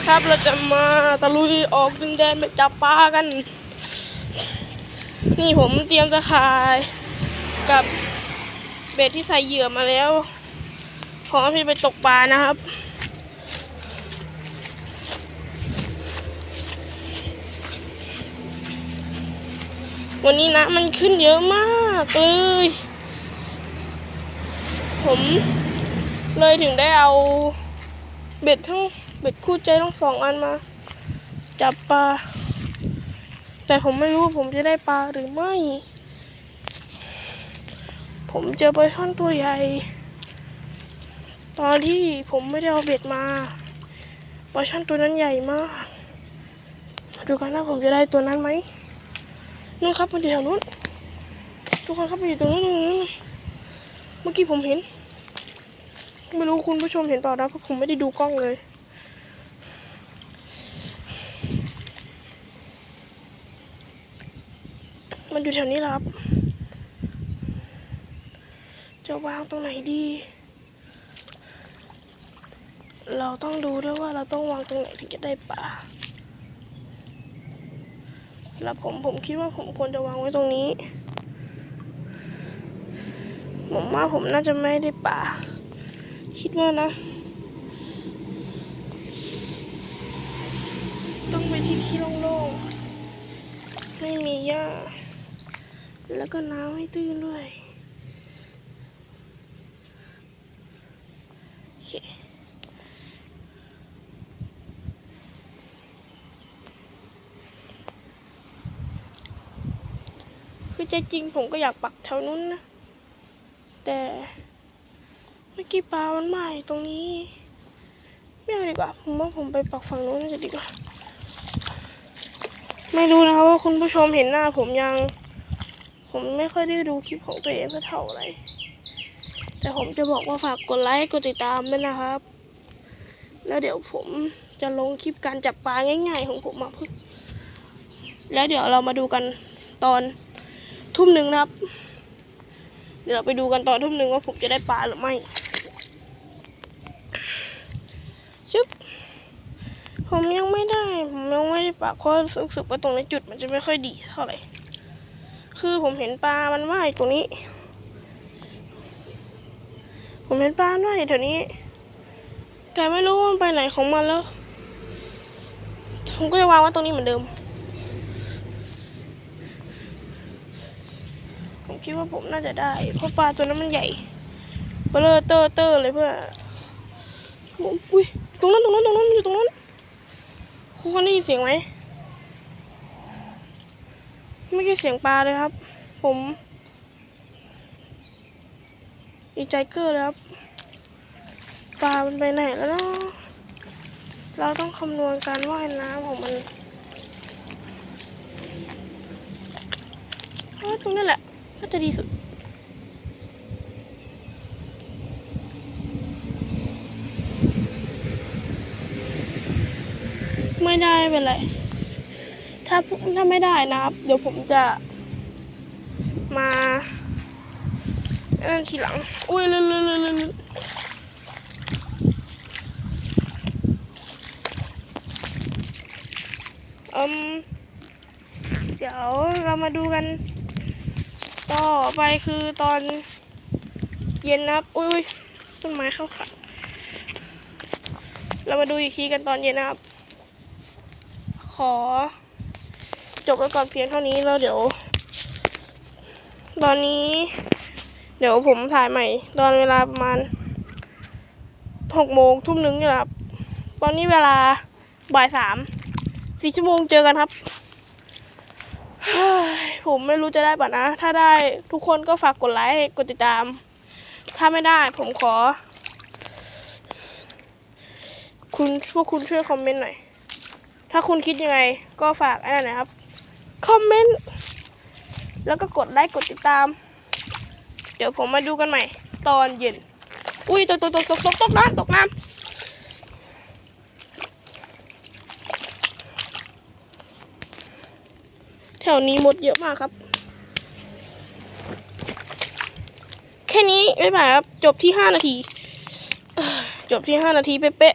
นะครับ เราจะมาตะลุยออกดินแดนไปจับปลากัน นี่ผมเตรียมตะข่ายกับเบ็ดที่ใส่เหยื่อมาแล้วพร้อมที่ไปตกปลานะครับวันนี้นะมันขึ้นเยอะมากเลย ผมเลยถึงได้เอา เบ็ดทั้งเบ็ดคู่ใจทั้งสองอันมา จับปลา แต่ผมไม่รู้ว่าผมจะได้ปลาหรือไม่ ผมเจอปลาช่อนตัวใหญ่ ตอนที่ผมไม่ได้เอาเบ็ดมาปลาช่อนตัวนั้นใหญ่มากมาดูกันว่าผมจะได้ตัวนั้นไหมนู่นครับมันอยู่แถวนู้น ทุกคนครับมันอยู่ตรงนู้นตรงนู้นเมื่อกี้ผมเห็น ไม่รู้คุณผู้ชมเห็นเปล่านะเพราะผมไม่ได้ดูกล้องเลยมันอยู่แถวนี้แหละครับ จะวางตรงไหนดี เราต้องดูด้วยว่าเราต้องวางตรงไหนถึงจะได้ปลาแล้วผมผมคิดว่าผมควรจะวางไว้ตรงนี้ ผมว่าผมน่าจะไม่ได้ปลา คิดว่านะ ต้องไปที่ที่โล่งๆ ไม่มีหญ้า แล้วก็น้ำให้ตื้นด้วย โอเคคือใจจริงผมก็อยากปักแถวนู้นนะ แต่ มื่อกี้ปลามันมาอยู่ตรงนี้ ไม่เอาดีกว่า ผมว่าผมไปปักฝั่งนู้นจะดีกว่า ไม่รู้นะครับว่าคุณผู้ชมเห็นหน้าผมยัง ผมไม่ค่อยได้ดูคลิปของตัวเองเท่าไหร่แต่ผมจะบอกว่าฝากกดไลค์กดติดตามด้วยนะครับ แล้วเดี๋ยวผมจะลงคลิปการจับปลาง่าย ๆ ของผมมาเพื่อแล้วเดี๋ยวเรามาดูกันตอนทุ่มหนึ่งนะครับ เดี๋ยวเราไปดูกันตอนทุ่มหนึ่งว่าผมจะได้ปลาหรือไม่ ชึบผมยังไม่ได้ ผมยังไม่ได้ปลาเพราะรู้สึกว่าตรงในจุดมันจะไม่ค่อยดีเท่าไหร่ คือผมเห็นปลา มันว่ายตรงนี้ ผมเห็นปลาว่ายแถวนี้ แต่ไม่รู้ว่ามันไปไหนของมันแล้ว ผมก็จะวางไว้ตรงนี้เหมือนเดิม ผมคิดว่าผมน่าจะได้ เพราะปลาตัวนั้นมันใหญ่ เบลอเตอร์เตอร์เลยเพื่อ อุ้ยตรงนั้นตรงนั้นตรงนั้นอยู่ตรงนั้นคุณได้ยินเสียงไหมไม่ใช่เสียงปลาเลยครับ ผมดีใจเกอร์เลยครับปลามันไปไหนแล้วเนาะเราต้องคำนวณการว่ายน้ำของมันเพราะว่าตรงนี้แหละน่าจะดีสุด ไม่ได้ไม่เป็นไร ถ้าถ้าไม่ได้นะครับ เดี๋ยวผมจะมานั่นทีหลัง อุ้ยลื่นลื่นลื่นลื่นลื่นอืมเดี๋ยวเรามาดูกัน ต่อไปคือตอนเย็นนะครับ อุ้ยต้นไม้เข้าขัดเรามาดูอีกทีกันตอนเย็นนะครับ ขอ จบไว้ก่อนเพียงเท่านี้แล้วเดี๋ยว ตอนนี้ เดี๋ยวผมถ่ายใหม่ ตอนเวลาประมาณหกโมงทุ่มหนึ่งนี่แหละครับ ตอนนี้เวลาบ่ายสามสี่ชั่วโมงเจอกันครับผมไม่รู้จะได้ป่ะนะ ถ้าได้ทุกคนก็ฝากกดไลค์กดติดตาม ถ้าไม่ได้ผมขอ คุณพวกคุณช่วยคอมเมนต์หน่อย ถ้าคุณคิดยังไงก็ฝากไอ้นั่นนะครับ คอมเมนต์ แล้วก็กดไลค์กดติดตาม เดี๋ยวผมมาดูกันใหม่ ตอนเย็น อุ้ยตกตกตกตกตกตกน้ำตกน้ำแถวนี้มดเยอะมากครับ แค่นี้ไม่ไหวครับ จบที่ห้านาที จบที่ห้านาทีเป๊ะ